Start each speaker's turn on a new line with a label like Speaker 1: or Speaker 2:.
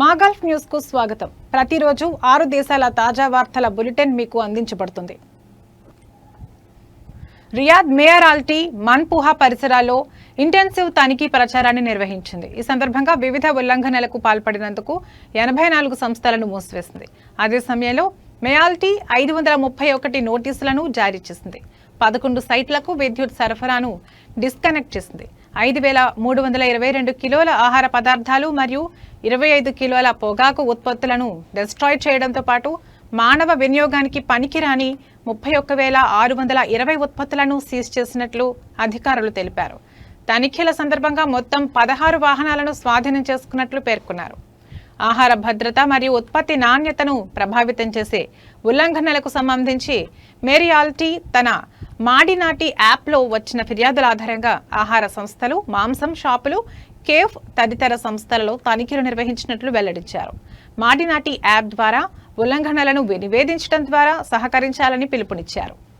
Speaker 1: మా గల్ఫ్ న్యూస్కు స్వాగతం. ప్రతిరోజు ఆరు దేశాల తాజా వార్తల బులెటిన్ మీకు అందించబడుతుంది. రియాద్ మేయరాల్టీ మన్పుహా పరిసరాల్లో ఇంటెన్సివ్ తనిఖీ ప్రచారాన్ని నిర్వహించింది. ఈ సందర్భంగా వివిధ ఉల్లంఘనలకు పాల్పడినందుకు ఎనభై నాలుగు సంస్థలను మూసివేసింది. అదే సమయంలో మేయాల్టీ ఐదు వందల ముప్పై ఒకటి నోటీసులను జారీ చేసింది. పదకొండు సైట్లకు విద్యుత్ సరఫరాను డిస్కనెక్ట్ చేసింది. ఐదు వేల మూడు వందల ఇరవై రెండు కిలోల ఆహార పదార్థాలు మరియు ఇరవై ఐదు కిలోల పొగాకు ఉత్పత్తులను డిస్ట్రాయ్ చేయడంతో పాటు మానవ వినియోగానికి పనికిరాని ముప్పై ఒక్క వేల ఆరు వందల ఇరవై ఉత్పత్తులను సీజ్ చేసినట్లు అధికారులు తెలిపారు. తనిఖీల సందర్భంగా మొత్తం పదహారు వాహనాలను స్వాధీనం చేసుకున్నట్లు పేర్కొన్నారు. ఆహార భద్రత మరియు ఉత్పత్తి నాణ్యతను ప్రభావితం చేసే ఉల్లంఘనలకు సంబంధించి మేరియాల్టీ తన మాడినాటి యాప్లో వచ్చిన ఫిర్యాదుల ఆధారంగా ఆహార సంస్థలు మాంసం షాపులు కేఫ్ తదితర సంస్థలలో తనిఖీలు నిర్వహించినట్లు వెల్లడించారు. మాడినాటి యాప్ ద్వారా ఉల్లంఘనలను నివేదించడం ద్వారా సహకరించాలని పిలుపునిచ్చారు.